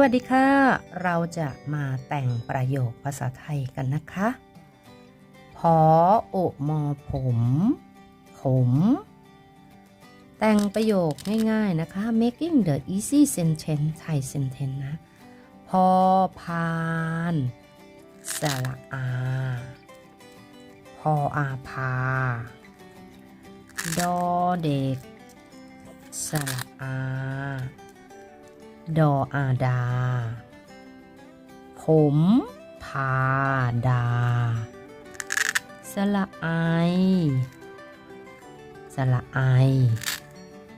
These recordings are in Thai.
วัสดีค่ะ เราจะมาแต่งประโยคภาษาไทยกันนะคะ พอโอมอผม ผม แต่งประโยคง่ายๆนะคะ making the easy sentence Thai sentence นะ พอพานสระอา พออาพา ดอเด็กสระอา ดออาดา ผมพาดา สละไอ สละไอ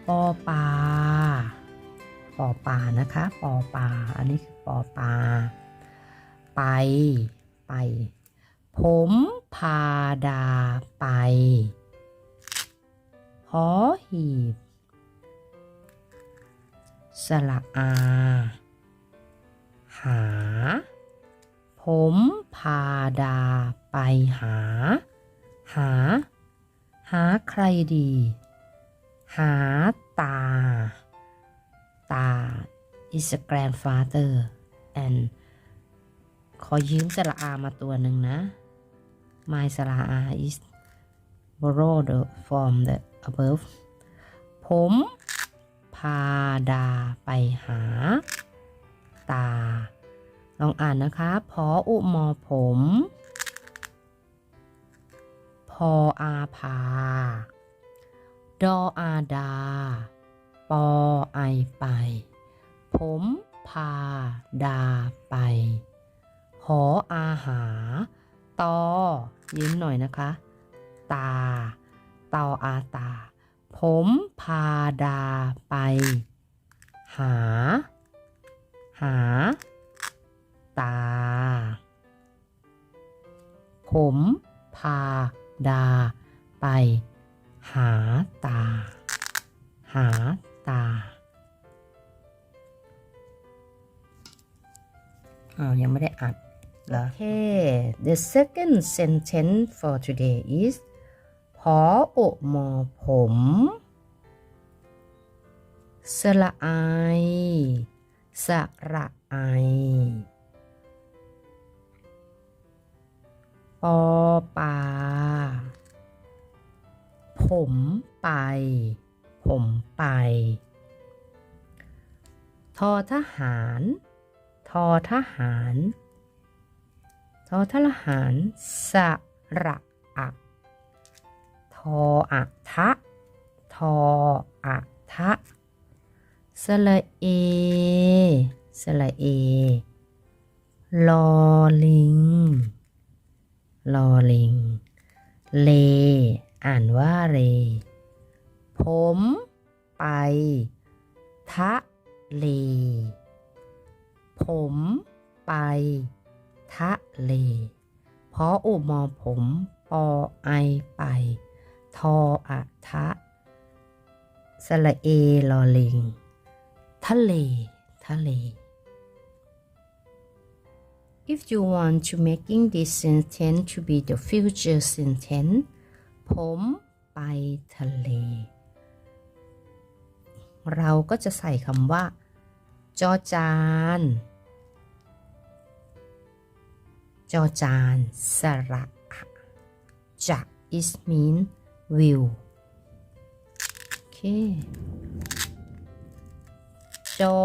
ปอปา ปอปานะคะ ปอปา อันนี้คือปอปา ไป ไป ผมพาดาไป หอหีบ สละอา หา ผมพาดาไปหา หา หาใครดี หาตา ตา is a grandfather and ขอยืมสระอามาตัวหนึ่งนะ my สระอา is borrow the from the above ผม พาดาไปหา ตา ลองอ่านนะคะพออุมอผม พออาพา ดออาดา ปอไอไป ผมพาดาไป หออาหา ตอยิ้มหน่อยนะคะ ตาตออาตา ผมพาดาไป หา หา ตา ผมพาดาไป หาตา หาตาอ้ายังไม่ได้อัดเหรอโอเค the second sentence for today is อโอมอผม สละไอ สระไอ ปอปา ผมไป ผมไป ทอทหาร ทอทหาร ทอทหาร สระ อะทออะทะ ทออะทะสระเอสระเอ ลอลิง ลอลิง เล อ่านว่าเรผมไป ทะเล ผมไป ทะเล เพราะอุมอผม ปอไอไป ทออะทะสระเอลอลิง ทะเล ทะเล If you want to making this sentence to be the future sentence ผมไปทะเล เราก็จะใส่คำว่า จอจาน จอจาน สระอะจะ is mean will โอเค จอ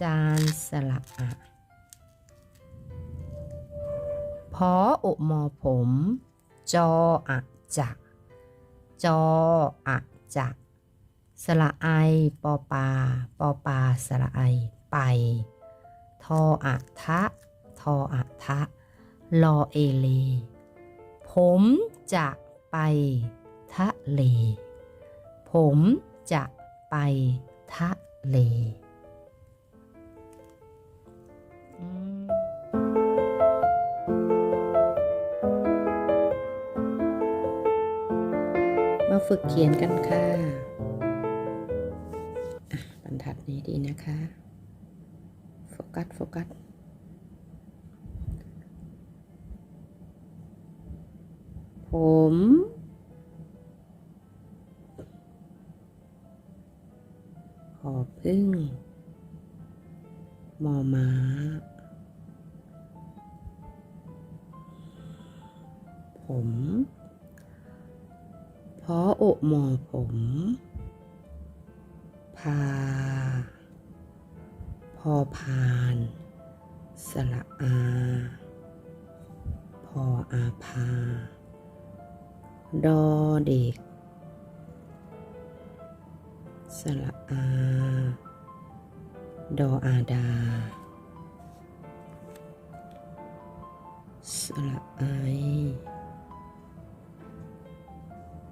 จานสระอะพออุมอผม จออะจะจออะจะสระไอ ปอปา ปอปาสระไอ ไป ทออะทะ ทออะทะ ลอเอเล ผมจะไป ทะเล ผมจะไปทะเลมาฝึกเขียนกันค่ะ บรรทัดนี้ดีนะคะ โฟกัส โฟกัส ผมึ้งมอม้า ผม พอโอมอผม พา พอพาน สละอา พออาพา ดอเด็ก สระอา ดออาดา สระไอ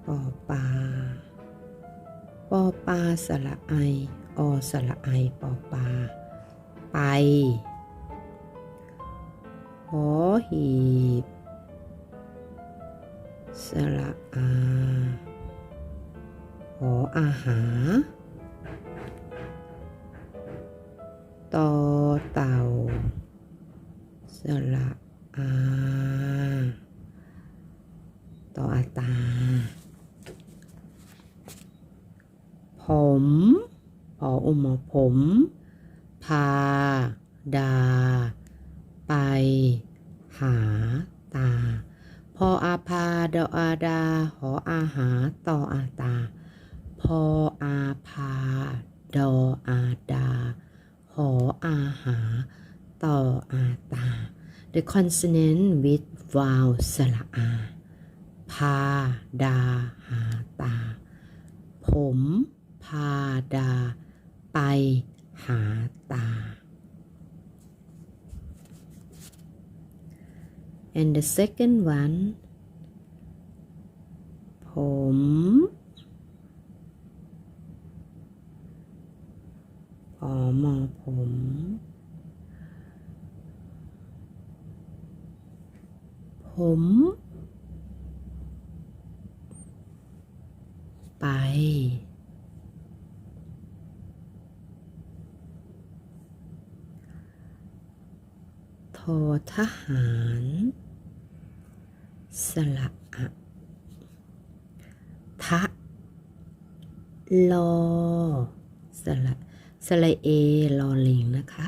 ปอปาปอปาสระไอ อสระไอปอปา ไปหอหีบ สระอา หออาหา ต่อเต่า สระอา ต่ออาตา ผมพออุมผม พา ดา ไป หา ตา พออาพาดออาดา หออาหา ต่ออาตา พออาพา ดออาดา หออาหา ต่ออาตา the consonant with vowel สระอา พา ดา หา ตา ผม พา ดา ไป หา ตา and the second one ผมพอมอผมผม ไป ทอทหาร สละอะทะลอสละสละเอลอลิงนะคะ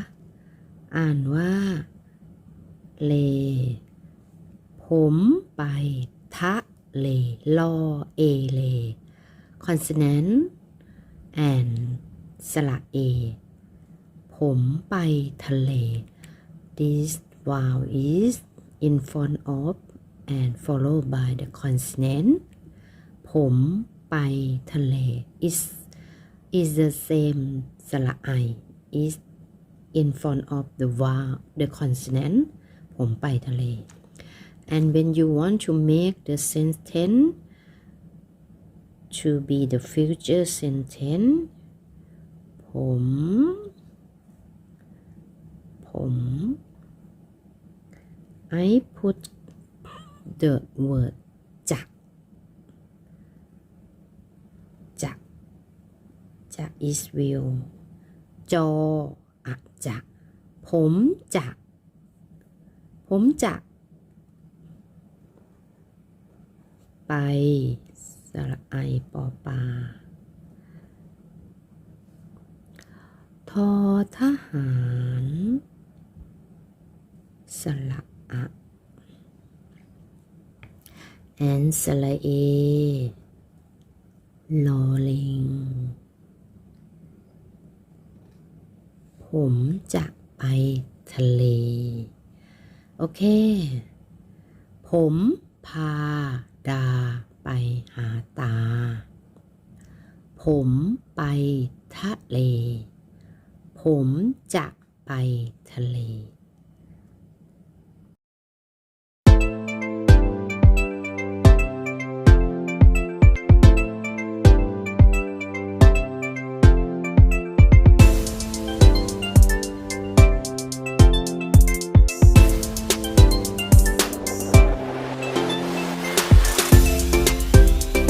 อ่านว่า เล ผมไป ทะเล ลอ เอเล consonant and สระเอ ผมไปทะเล this vowel is in front of and followed by the consonant ผมไปทะเล is is the same สระไอ is in front of the vowel the consonant ผมไปทะเล and when you want to make the sentence to be the future sentence ผม ผม I put the word จักจักจัก is will จออะจัก ผมจัก ผมจัก ไป สระไอปอปาทอทหาร สระอะ and สระเอลอลิง ผมจะไปทะเล โอเค ผมพา ดาไปหาตา ผมไปทะเล ผมจะไปทะเล